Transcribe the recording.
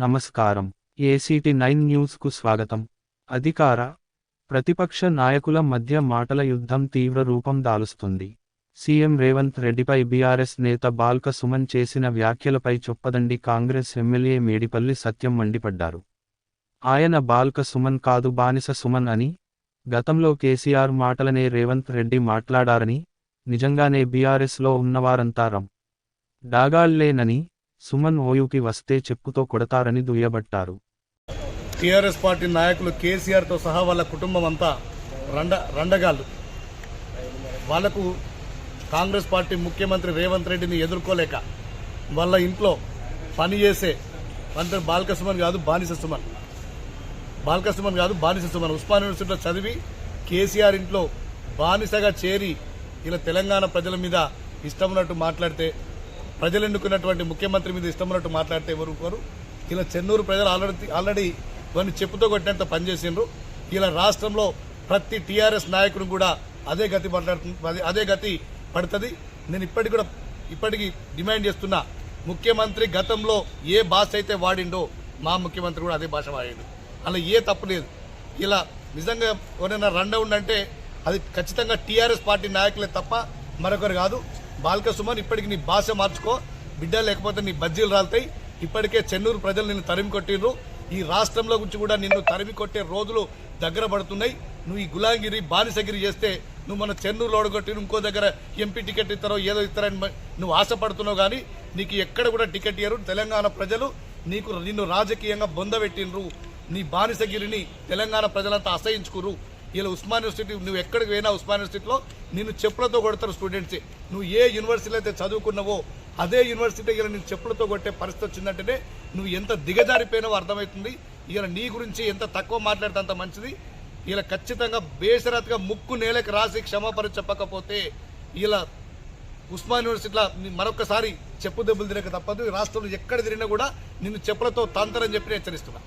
నమస్కారం. ACT nine న్యూస్కు స్వాగతం. అధికార ప్రతిపక్ష నాయకుల మధ్య మాటల యుద్ధం తీవ్ర రూపం దాలుస్తుంది. సీఎం రేవంత్ రెడ్డిపై బీఆర్ఎస్ నేత బాల్క సుమన్ చేసిన వ్యాఖ్యలపై చొప్పదండి కాంగ్రెస్ ఎమ్మెల్యే మేడిపల్లి సత్యం మండిపడ్డారు. ఆయన బాల్క సుమన్ కాదు బానిస సుమన్ అని గతంలో కేసీఆర్ మాటలనే రేవంత్ రెడ్డి మాట్లాడారని నిజంగానే బీఆర్ఎస్లో ఉన్నవారంతా రం. డాగాళ్ళేనని సుమన్ ఓయూకి వస్తే చెప్పుతో కొడతారని దుయ్యబట్టారు. టీఆర్ఎస్ పార్టీ నాయకులు కేసీఆర్తో సహా వాళ్ళ కుటుంబం అంతా రండ రండగాళ్ళు. వాళ్ళకు కాంగ్రెస్ పార్టీ ముఖ్యమంత్రి రేవంత్ రెడ్డిని ఎదుర్కోలేక వాళ్ళ ఇంట్లో పని చేసే మంత్రి బాలకృష్ణమన్ కాదు బానిస సుమన్. బాలకృష్ణమన్ కాదు బానిస సుమన్. ఉస్మాన్ యూనివర్సిటీలో చదివి కేసీఆర్ ఇంట్లో బానిసగా చేరి ఇలా తెలంగాణ ప్రజల మీద ఇష్టం ఉన్నట్టు మాట్లాడితే ప్రజలు ఎన్నుకున్నటువంటి ముఖ్యమంత్రి మీద ఇష్టం ఉన్నట్టు మాట్లాడితే ఎవరు కోరు ఇలా చెన్నూరు ప్రజలు ఆల్రెడీ ఆల్రెడీ ఇవన్నీ చెప్పుతో కొట్టినంత పనిచేసిండ్రు ఇలా రాష్ట్రంలో ప్రతి టీఆర్ఎస్ నాయకుడు కూడా అదే గతి మాట్లాడుతుంది అదే- అదే గతి పడుతుంది. నేను ఇప్పటికి కూడా ఇప్పటికీ డిమాండ్ చేస్తున్నా ముఖ్యమంత్రి గతంలో ఏ భాష అయితే వాడిండో మా ముఖ్యమంత్రి కూడా అదే భాష వాడిండు. అలా ఏ తప్పు లేదు. ఇలా నిజంగా ఎవరైనా రన్ అంటే అది ఖచ్చితంగా టీఆర్ఎస్ పార్టీ నాయకులే తప్ప మరొకరు కాదు. బాల్క సుమన్ ఇప్పటికి నీ భాష మార్చుకో. బిడ్డ లేకపోతే నీ బజ్జీలు రాలుతాయి. ఇప్పటికే చెన్నూరు ప్రజలు నిన్ను తరిమి కొట్టిర్రు. ఈ రాష్ట్రంలో గురించి కూడా నిన్ను తరిమి కొట్టే రోజులు దగ్గర పడుతున్నాయి. నువ్వు ఈ గులాంగిరి బానిసగిరి చేస్తే నువ్వు మన చెన్నూరులో ఓడగొట్టి ఇంకో దగ్గర ఎంపీ టికెట్ ఇస్తారో ఏదో ఇస్తారని నువ్వు ఆశపడుతున్నావు కానీ నీకు ఎక్కడ కూడా టికెట్ ఇయ్యరు. తెలంగాణ ప్రజలు నీకు నిన్ను రాజకీయంగా బొందబెట్టినరు నీ బానిసగిరిని తెలంగాణ ప్రజలంతా అసహించుకురు ఇలా ఉస్మాన్ యూనివర్సిటీ నువ్వు ఎక్కడికి పోయినా ఉస్మాన్ యూనివర్సిటీలో నిన్ను చెప్పులతో కొడతారు స్టూడెంట్స్ నువ్వు ఏ యూనివర్సిటీలో అయితే చదువుకున్నావో అదే యూనివర్సిటీ ఇలా నేను చెప్పులతో కొట్టే పరిస్థితి వచ్చిందంటేనే నువ్వు ఎంత దిగజారిపోయినావో అర్థమవుతుంది. ఇలా నీ గురించి ఎంత తక్కువ మాట్లాడితే అంత మంచిది. ఇలా ఖచ్చితంగా బేసరత్గా ముక్కు నేలకు రాసి క్షమాపణ చెప్పకపోతే ఇలా ఉస్మాన్ యూనివర్సిటీలో మరొకసారి చెప్పు దెబ్బలు తిరగక తప్పదు. రాష్ట్రంలో ఎక్కడ తిరిగినా కూడా నిన్ను చెప్పులతో తంతరని చెప్పి హెచ్చరిస్తున్నా.